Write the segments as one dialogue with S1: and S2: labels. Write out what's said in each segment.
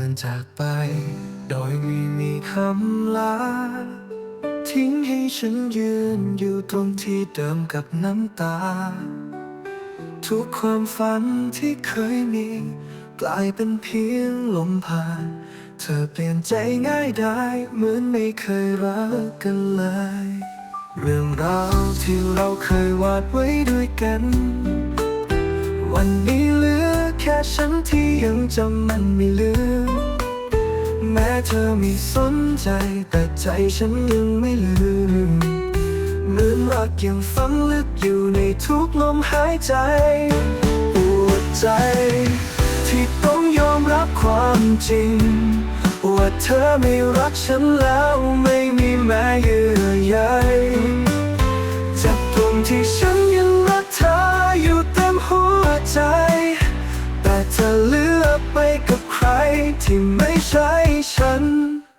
S1: ินจากไป โดยไม่มีคำลา ทิ้งให้ฉันยืนอยู่ตรงที่เดิมกับน้ำตา ทุกความฝันที่เคยมีกลายเป็นเพียงลมผ่าน เธอเปลี่ยนใจง่ายได้เหมือนไม่เคยรักกันเลย เรื่องราวที่เราเคยวาดไว้ด้วยกัน วันนี้เหลือ ค่ฉันที่ยังจำมันไม่ลืม แม้เธอไม่สนใจแต่ใจฉันยังไม่ลืมเหมือนรักยังฝังลึกอยู่ในทุกลมหายใจปวดใจ ที่ต้องยอมรับความจริง ว่าเธอไม่รักฉันแล้วไม่มีแม้เยื่อใยจ็บตรงที่ฉัน ที่ไม่ใช่ฉัน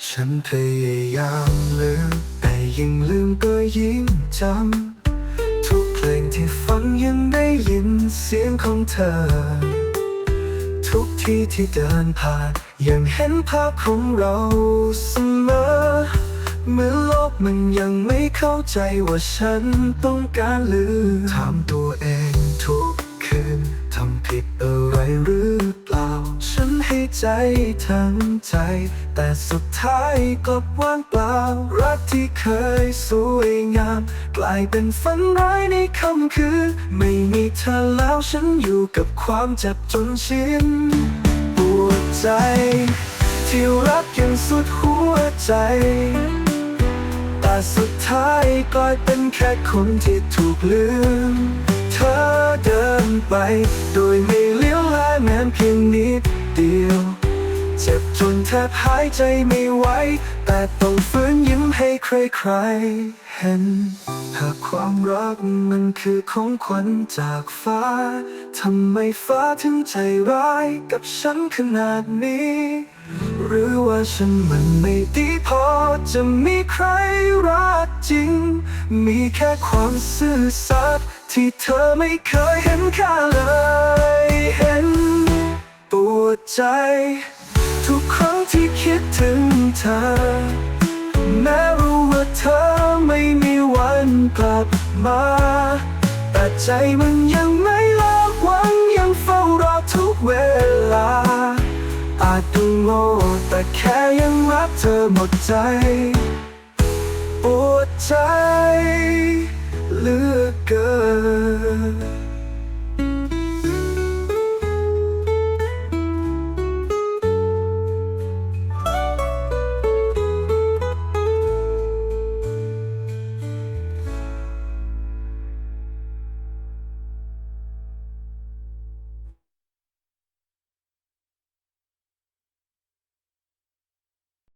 S1: ฉันพยายามลืม แต่ยิ่งลืมก็ยิ่งจำ ทุกเพลงที่ฟังยังได้ยินเสียงของเธอ ทุกที่ที่เดินผ่าน ยังเห็นภาพของเราเสมอ เมื่อโลกมันยังไม่เข้าใจว่าฉันต้องการหรือถามตัวเอง ใจทั้งใจ แต่สุดท้ายกลับว่างเปล่า รักที่เคยสวยงาม กลายเป็นฝันร้ายในค่ำคืน ไม่มีเธอแล้วฉันอยู่กับความเจ็บจนชินปวดใจ ที่รักยังสุดหัวใจ แต่สุดท้ายกลายเป็นแค่คนที่ถูกลืม เธอเดินไป โดยไม่เลี้ยวแลแม้เพียงนิด เดียว เจ็บจนแทบหายใจไม่ไหว แต่ต้องฝืนยิ้มให้ใครๆเห็น หากความรักมันคือของขวัญจากฟ้า ทำไมฟ้าถึงใจร้ายกับฉันขนาดนี้ หรือว่าฉันมันไม่ดีพอจะมีใครรักจริง มีแค่ความซื่อสัตย์ที่เธอไม่เคยเห็นค่าเลย ปวดใจ ทุกครั้งที่คิดถึงเธอ แม้รู้ว่าเธอไม่มีวันกลับมา แต่ใจมันยังไม่ลิกหวังยังเฝ้ารอทุกเวลา อาจดูโง่แต่แค่ยังรักเธอหมดใจ ปวดใจ เหลือเกิน